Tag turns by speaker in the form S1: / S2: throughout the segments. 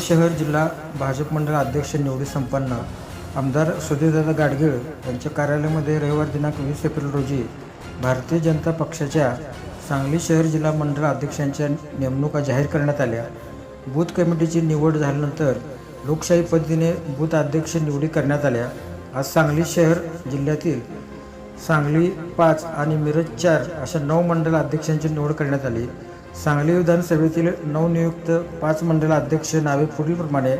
S1: सांगली शहर जिल्हा भाजप मंडळ अध्यक्ष निवडी संपन्न आमदार सुधीरदादा गाडगीळ यांच्या कार्यालयामध्ये रविवार दिनांक वीस एप्रिल रोजी भारतीय जनता पक्षाच्या सांगली शहर जिल्हा मंडळ अध्यक्षांच्या नेमणुका जाहीर करण्यात आल्या. बूथ कमिटीची निवड झाल्यानंतर लोकशाही पद्धतीने बूथ अध्यक्ष निवडी करण्यात आल्या. आज सांगली शहर जिल्ह्यातील सांगली पाच आणि मिरज चार अशा नऊ मंडल अध्यक्षांची निवड करण्यात आली. सांगली विधानसभेतील नवनियुक्त पाच मंडल अध्यक्ष नावे पुढीलप्रमाणे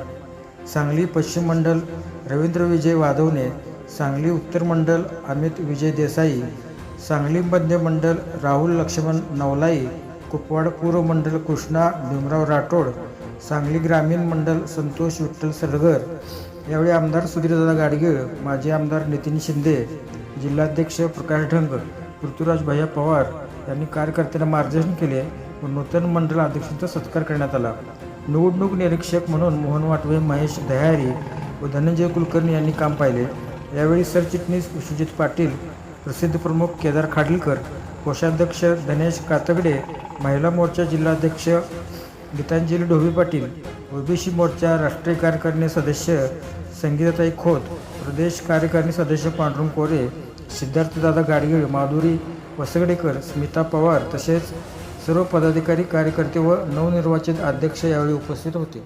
S1: सांगली पश्चिम मंडल रवींद्र विजय वाधवणे सांगली उत्तर मंडल अमित विजय देसाई सांगली मध्य मंडल राहुल लक्ष्मण नवलाई कुपवाड पूर्व मंडल कृष्णा भीमराव राठोड सांगली ग्रामीण मंडल संतोष विठ्ठल सरगर यावेळी आमदार सुधीरदादा गाडगीळ माजी आमदार नितीन शिंदे जिल्हाध्यक्ष प्रकाश ढंग पृथ्वीराज भैया पवार यांनी कार्यकर्त्यांना मार्गदर्शन केले. व नूतन मंडळ अध्यक्षांचा सत्कार करण्यात आला. निवडणूक निरीक्षक म्हणून मोहन वाटवे महेश दह्यारी व धनंजय कुलकर्णी यांनी काम पाहिले. यावेळी सरचिटणीस विश्वजित पाटील प्रसिद्ध प्रमुख केदार खाडीलकर कोषाध्यक्ष धनेश कातगडे महिला मोर्चा जिल्हाध्यक्ष गीतांजली ढोबी पाटील ओबीसी मोर्चा राष्ट्रीय कार्यकारिणी सदस्य संगीताताई खोत प्रदेश कार्यकारिणी सदस्य पांडुरंग कोरे सिद्धार्थदादा गाडगीळ माधुरी वसगडेकर स्मिता पवार तसेच सर्व पदाधिकारी कार्यकर्ते व नवनिर्वाचित अध्यक्ष यावेळी उपस्थित होते.